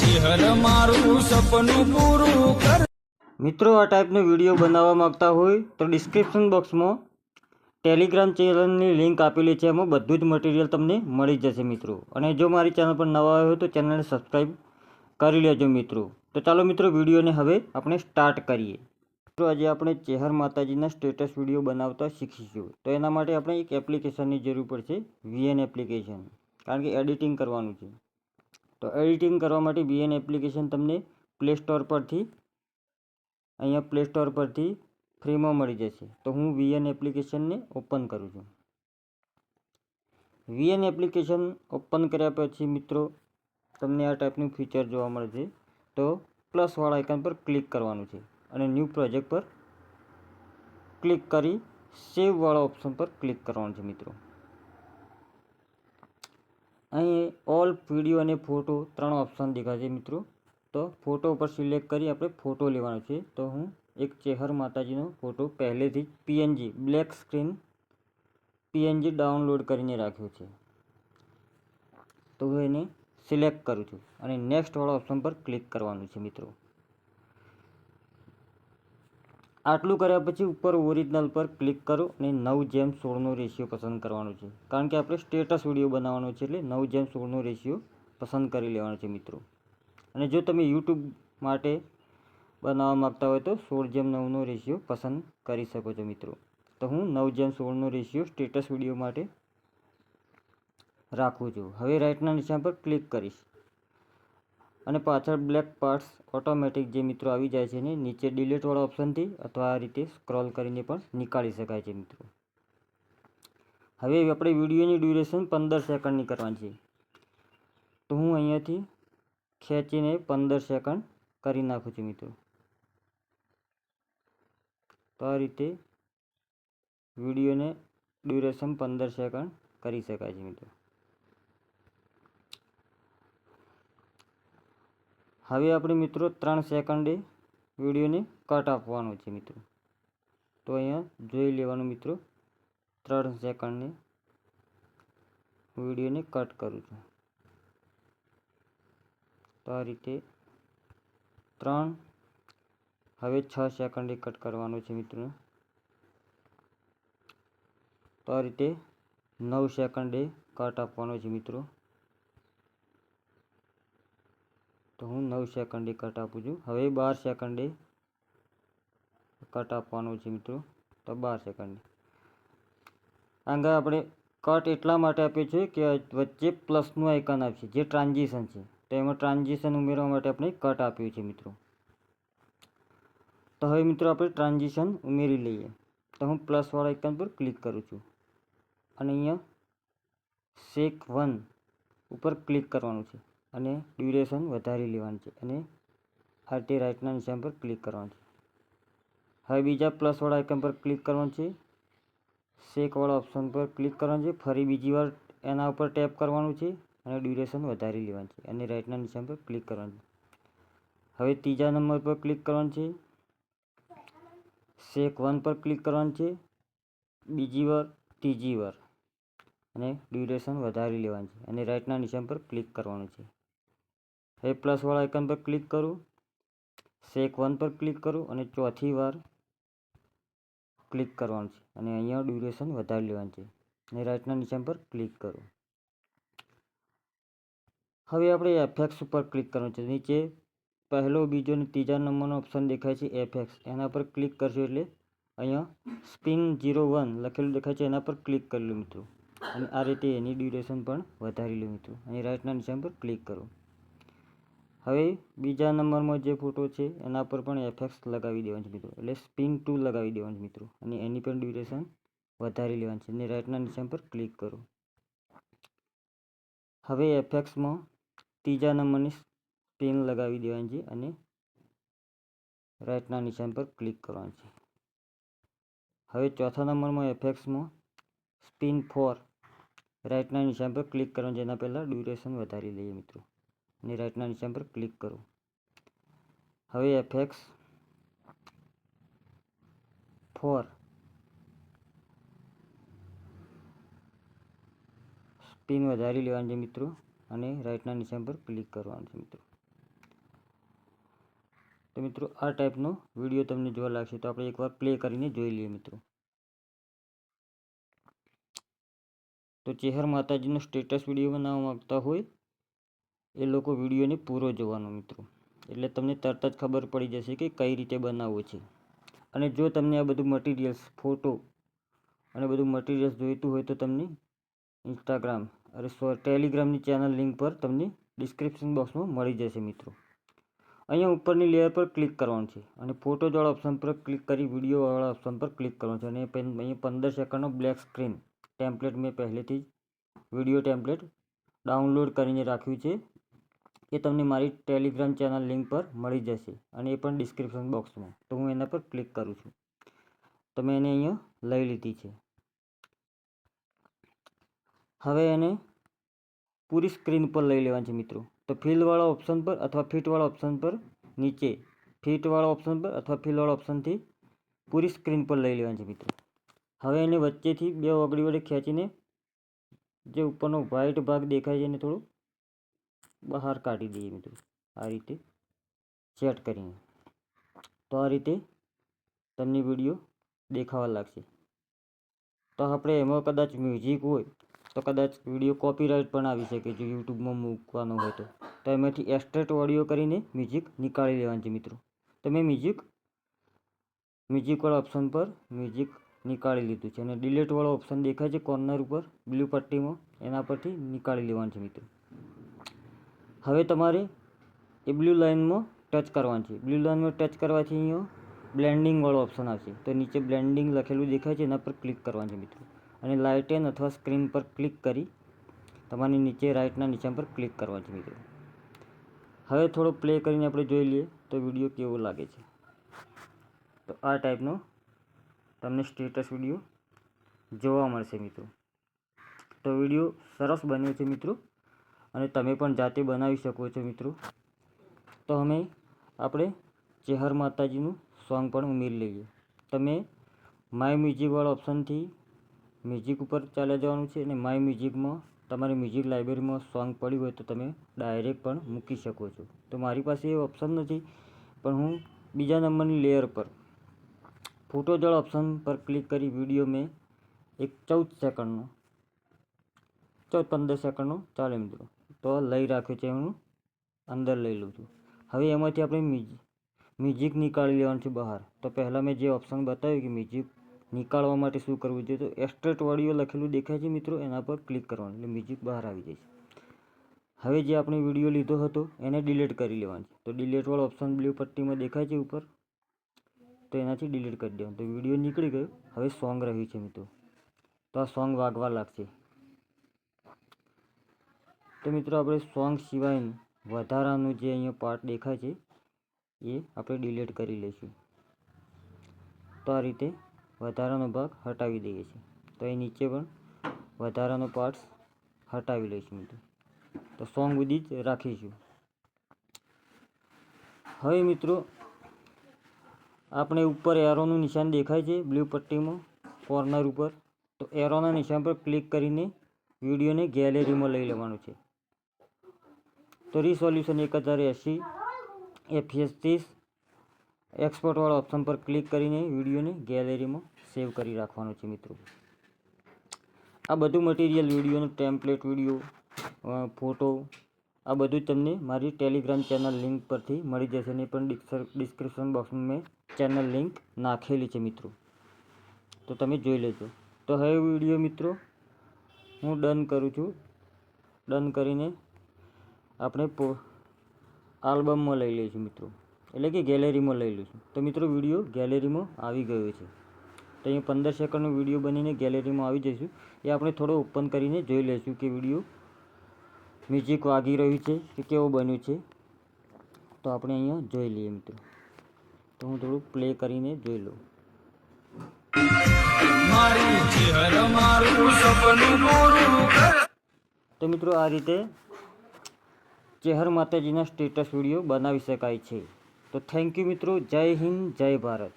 ચેહર મારું સપનું પૂરું મિત્રો, આ ટાઈપનો વીડિયો બનાવવા માંગતા હોય તો ડિસ્ક્રિપ્શન બોક્સમાં ટેલિગ્રામ ચેનલની લિંક આપેલી છે. એમાં બધું જ મટીરિયલ તમને મળી જશે મિત્રો. અને જો મારી ચેનલ પર નવા આવ્યો તો ચેનલને સબસ્ક્રાઈબ કરી લેજો મિત્રો. તો ચાલો મિત્રો, વિડીયોને હવે આપણે સ્ટાર્ટ કરીએ. મિત્રો, આજે આપણે ચેહર માતાજીના સ્ટેટસ વીડિયો બનાવતા શીખીશું. તો એના માટે આપણે એક એપ્લિકેશનની જરૂર પડશે વીએન એપ્લિકેશન કારણ કે એડિટિંગ કરવાનું છે. તો એડિટિંગ કરવા માટે વીએન એપ્લિકેશન તમને પ્લે સ્ટોર પરથી, અહીંયા પ્લે સ્ટોર પરથી ફ્રીમાં મળી જશે. તો હું વીએન એપ્લિકેશનને ઓપન કરું છું. વીએન એપ્લિકેશન ઓપન કર્યા પછી મિત્રો, તમને આ ટાઈપનું ફીચર જોવા મળે છે તો પ્લસવાળા આઇકન પર ક્લિક કરવાનું છે અને ન્યૂ પ્રોજેક્ટ પર ક્લિક કરી સેવવાળા ઓપ્શન પર ક્લિક કરવાનું છે મિત્રો. અહીં ઓલ વીડિયો અને ફોટો ત્રણ ઓપ્શન દેખાશે મિત્રો. તો ફોટો ઉપર સિલેક્ટ કરી આપણે ફોટો લેવાનો છે. તો હું એક ચેહર માતાજીનો ફોટો પહેલેથી જ PNG black screen PNG download કરીને રાખ્યો છે. તો હું એને સિલેક્ટ કરું છું અને નેક્સ્ટ વાળા ઓપ્શન પર ક્લિક કરવાનું છે મિત્રો. આટલું કર્યા પછી ઉપર ઓરિજિનલ પર ક્લિક કરો અને નવ જેમ સોળનો રેશિયો પસંદ કરવાનો છે. કારણ કે આપણે સ્ટેટસ વીડિયો બનાવવાનો છે એટલે નવ જેમ સોળનો રેશિયો પસંદ કરી લેવાનો છે મિત્રો. અને જો તમે યુટ્યુબ માટે બનાવવા માગતા હોય તો સોળ જેમ નવનો રેશિયો પસંદ કરી શકો છો મિત્રો. તો હું નવ જેમ સોળનો રેશિયો સ્ટેટસ વીડિયો માટે રાખું છું. હવે રાઇટના નિશાન પર ક્લિક કરીશ. અને પાછળ બ્લેક પાર્ટ્સ ઓટોમેટિક જે મિત્રો આવી જાય છે ને નીચે ડિલીટવાળા ઓપ્શનથી અથવા આ રીતે સ્ક્રોલ કરીને પણ નીકાળી શકાય છે મિત્રો. હવે આપણે વિડીયોની ડ્યુરેશન પંદર સેકન્ડની કરવાની છે. તો હું અહીંયાથી ખેંચીને પંદર સેકન્ડ કરી નાખું છું મિત્રો. તો આ રીતે વિડીયોને ડ્યુરેશન પંદર સેકન્ડ કરી શકાય છે મિત્રો. હવે આપણે મિત્રો ત્રણ સેકન્ડે વિડીયોને કટ આપવાનો છે મિત્રો. તો અહીંયા જોઈ લેવાનું મિત્રો. ત્રણ સેકન્ડને વિડીયોને કટ કરું છું. તો આ રીતે ત્રણ, હવે છ સેકન્ડે કટ કરવાનો છે મિત્રો. તો આ રીતે નવ સેકન્ડે કટ આપવાનો છે મિત્રો. તો હું નવ સેકન્ડે કટ આપું છું. હવે બાર સેકન્ડે કટ આપવાનો છે મિત્રો. તો બાર સેકન્ડે. આગળ આપણે કટ એટલા માટે આપીએ છીએ કે વચ્ચે પ્લસનું આઇકન આપશે જે ટ્રાન્ઝિશન છે. તો એમાં ટ્રાન્ઝિશન ઉમેરવા માટે આપણે કટ આપ્યું છે મિત્રો. તો હવે મિત્રો આપણે ટ્રાન્ઝિશન ઉમેરી લઈએ. તો હું પ્લસવાળા આઇકન પર ક્લિક કરું છું. અને અહીંયા શેક વન ઉપર ક્લિક કરવાનું છે. અને ડ્યુરેશન વધારી લેવાનું છે અને આરટી રાઇટના નિશાન પર ક્લિક કરવાનું છે. હવે બીજા પ્લસવાળા આઇકન પર ક્લિક કરવાનું છે. શેકવાળા ઓપ્શન પર ક્લિક કરવાનું છે. ફરી બીજી વાર એના ઉપર ટેપ કરવાનું છે અને ડ્યુરેશન વધારી લેવાનું છે અને રાઇટના નિશાન પર ક્લિક કરવાનું છે. હવે ત્રીજા નંબર પર ક્લિક કરવાનું છે. શેક વન પર ક્લિક કરવાનું છે. બીજી વાર, ત્રીજી વાર અને ડ્યુરેશન વધારી લેવાનું છે અને રાઇટના નિશાન પર ક્લિક કરવાનું છે. હવે પ્લસવાળા આઇકન પર ક્લિક કરું. શેક વન પર ક્લિક કરું અને ચોથી વાર ક્લિક કરવાનું છે. અને અહીંયા ડ્યુરેશન વધારી લેવાનું છે. અને રાઇટના નિશાન પર ક્લિક કરું. હવે આપણે એફએક્સ ઉપર ક્લિક કરવાનું છે. નીચે પહેલો, બીજો અને ત્રીજા નંબરનો ઓપ્શન દેખાય છે એફએક્સ એના પર ક્લિક કરશો એટલે અહીંયા સ્પિન જીરો વન લખેલું દેખાય છે. એના પર ક્લિક કરી લો મિત્રો. અને આ રીતે એની ડ્યુરેશન પણ વધારી લો મિત્રો. અને રાઇટના નિશાન પર ક્લિક કરો. હવે બીજા નંબરમાં જે ફોટો છે, એના પર પણ એફેક્સ લગાવી દેવાનું છે મિત્રો. એટલે સ્પિન ટુ લગાવી દેવાનું છે મિત્રો. અને એની પણ ડ્યુરેશન વધારી લેવાની છે. અને રાઇટના નિશાન પર ક્લિક કરો. હવે એફેક્સમાં ત્રીજા નંબરની સ્પિન લગાવી દેવાની છે અને રાઇટના નિશાન પર ક્લિક કરવાનું છે. હવે ચોથા નંબરમાં એફેક્સમાં સ્પિન ફોર રાઇટના નિશાન પર ક્લિક કરવાનું જેના પહેલાં ડ્યુરેશન વધારી લઈએ મિત્રો. અને રાઇટના નિશાન પર ક્લિક કરો. હવે એફએક્સ ફોર સ્પિન વધારી લેવાની છે મિત્રો અને રાઇટના નિશાન પર ક્લિક કરવાનું છે મિત્રો. તો મિત્રો આ ટાઈપનો વીડિયો તમને જોવા લાગશે તો આપણે એકવાર પ્લે કરીને જોઈ લઈએ મિત્રો. તો ચેહર માતાજીનો સ્ટેટસ વીડિયો બનાવવા માગતા હોય એ લોકો વિડીયોને પૂરો જોવાનો મિત્રો. એટલે તમને તરત જ ખબર પડી જશે કે કઈ રીતે બનાવવો છે. અને જો તમને આ બધું મટીરિયલ્સ ફોટો અને બધું મટીરિયલ્સ જોઈતું હોય તો તમને ઇન્સ્ટાગ્રામ અરે સો ટેલિગ્રામની ચેનલ લિંક પર તમને ડિસ્ક્રિપ્શન બોક્સમાં મળી જશે મિત્રો. અહીંયા ઉપરની લેયર પર ક્લિક કરવાનું છે અને ફોટોવાળા ઓપ્શન પર ક્લિક કરી વિડીયોવાળા ઓપ્શન પર ક્લિક કરવાનું છે. અને અહીંયા પંદર સેકન્ડનો બ્લેક સ્ક્રીન ટેમ્પલેટ મેં પહેલેથી જ વીડિયો ટેમ્પલેટ ડાઉનલોડ કરીને રાખ્યું છે. એ તમને મારી ટેલિગ્રામ ચેનલ લિંક પર મળી જશે અને એ પણ ડિસ્ક્રિપ્શન બોક્સમાં તો હું એના પર ક્લિક કરું છું. તો મેં એને અહીંયા લઈ લીધી છે. હવે એને પૂરી સ્ક્રીન પર લઈ લેવાની છે મિત્રો. તો ફિલવાળા ઓપ્શન પર અથવા ફિટવાળા ઓપ્શન પર નીચે ફિટવાળા ઓપ્શન પર અથવા ફિલવાળા ઓપ્શનથી પૂરી સ્ક્રીન પર લઈ લેવાની છે મિત્રો. હવે એને વચ્ચેથી બે ઓગળી વડે ખેંચીને જે ઉપરનો વ્હાઇટ ભાગ દેખાય છે એને થોડું બહાર કાઢી દઈએ મિત્રો. આ રીતે સેટ કરીને. તો આ રીતે તમને વીડિયો દેખાવા લાગશે. તો આપણે એમાં કદાચ મ્યુઝિક હોય, તો કદાચ વીડિયો કોપીરાઇટ પણ આવી શકે જો યુટ્યુબમાં મૂકવાનો હોય તો. એમાંથી એક્સ્ટ્રેટ ઓડિયો કરીને મ્યુઝિક નીકાળી લેવાનું છે મિત્રો. તો મેં મ્યુઝિક મ્યુઝિકવાળા ઓપ્શન પર મ્યુઝિક નીકાળી લીધું છે અને ડિલેટવાળો ઓપ્શન દેખાય છે કોર્નર ઉપર બ્લુ પટ્ટીમાં, એના પરથી નીકાળી લેવાનું છે મિત્રો. હવે તમારે એ બ્લુ લાઇનમાં ટચ કરવાની છે. બ્લુ લાઇનમાં ટચ કરવાથી અહીંયા બ્લેન્ડિંગવાળો ઓપ્શન આવશે. તો નીચે બ્લેન્ડિંગ લખેલું દેખાય છે, એના પર ક્લિક કરવાનું છે મિત્રો. અને લાઇટેન અથવા સ્ક્રીન પર ક્લિક કરી તમારી નીચે રાઇટના નિશાન પર ક્લિક કરવાનું છે મિત્રો. હવે થોડો પ્લે કરીને આપણે જોઈ લઈએ તો વીડિયો કેવો લાગે છે. તો આ ટાઈપનો તમને સ્ટેટસ વીડિયો જોવા મળશે મિત્રો. તો વીડિયો સરસ બન્યો છે મિત્રો. અને તમે પણ જાતે બનાવી શકો છો મિત્રો. તો અમે આપણે ચેહર માતાજીનું સોંગ પણ ઉમેરી લઈએ. તમે માય મ્યુઝિકવાળા ઓપ્શનથી મ્યુઝિક ઉપર ચાલ્યા જવાનું છે અને માય મ્યુઝિકમાં તમારી મ્યુઝિક લાઇબ્રેરીમાં સોંગ પડ્યું હોય તો તમે ડાયરેક્ટ પણ મૂકી શકો છો. તો મારી પાસે એ ઓપ્શન નથી, પણ હું બીજા નંબરની લેયર પર ફોટો જળ ઓપ્શન પર ક્લિક કરી વીડિયો મેં એક ચૌદ સેકન્ડનો, ચૌદ પંદર સેકન્ડનો ચાલે મિત્રો. તો લઈ રાખ્યું છે હું અંદર લઈ લઉં છું. હવે એમાંથી આપણે મ્યુઝિક નીકાળી લેવાનું છે બહાર. તો પહેલાં મેં જે ઓપ્શન બતાવ્યું કે મ્યુઝિક નીકાળવા માટે શું કરવું જોઈએ, તો એક્સ્ટ્રેટ ઓડિયો લખેલું દેખાય છે મિત્રો, એના પર ક્લિક કરવાનું, એટલે મ્યુઝિક બહાર આવી જાય છે. હવે જે આપણે વીડિયો લીધો હતો, એને ડિલીટ કરી લેવાનું છે. તો ડિલીટવાળો ઓપ્શન બ્લુ પટ્ટીમાં દેખાય છે ઉપર. તો એનાથી ડિલીટ કરી દેવાનું. તો વીડિયો નીકળી ગયો. હવે સોંગ રહ્યું છે મિત્રો. તો આ સોંગ વાગવા લાગશે. તો મિત્રો આપણે સોંગ સિવાય વધારાનું જે અહીંયા પાર્ટ દેખાય છે, એ આપણે ડિલીટ કરી લઈશું. તો આ રીતે વધારાનો ભાગ હટાવી દઈએ છીએ. તો એ નીચે પણ વધારાનો પાર્ટ્સ હટાવી લઈશું મિત્રો. તો સોંગ સુધી જ રાખીશું. હવે મિત્રો, આપણે ઉપર એરોનું નિશાન દેખાય છે બ્લુ પટ્ટીમાં કોર્નર ઉપર. તો એરોના નિશાન પર ક્લિક કરીને વિડીયોને ગેલેરીમાં લઈ લેવાનું છે. તો રિસોલ્યુશન એક હજાર એંસી એફએસ ત્રીસ એક્સપોર્ટવાળા ઓપ્શન પર ક્લિક કરીને વિડીયોને ગેલેરીમાં સેવ કરી રાખવાનો છે મિત્રો. આ બધું મટીરિયલ વિડીયોનો ટેમ્પલેટ વીડિયો ફોટો આ બધું તમને મારી ટેલિગ્રામ ચેનલ લિંક પરથી મળી જશે. ને પણ ડિસ્ક્રિપ્શન બોક્સમાં મેં ચેનલ લિંક નાખેલી છે મિત્રો. તો તમે જોઈ લેજો. તો હવે વીડિયો મિત્રો, હું ડન કરું છું. ડન કરીને આપણે પો આલ્બમમાં લઈ લઈશું મિત્રો. એટલે કે ગેલેરીમાં લઈ લઈશું તો મિત્રો વીડિયો ગેલેરીમાં આવી ગયો છે. તો અહીંયા પંદર સેકન્ડનો વીડિયો બનીને ગેલેરીમાં આવી જઈશું. એ આપણે થોડો ઓપન કરીને જોઈ લઈશું કે વીડિયો મ્યુઝિક વાગી રહ્યું છે કે કેવું બન્યું છે. તો આપણે અહીંયા જોઈ લઈએ મિત્રો. તો હું થોડું પ્લે કરીને જોઈ લઉં. તો મિત્રો આ રીતે ચેહર માતાજીના સ્ટેટસ વીડિયો બનાવી શકાય છે. તો થેન્ક યુ મિત્રો. જય હિન્દ, જય ભારત.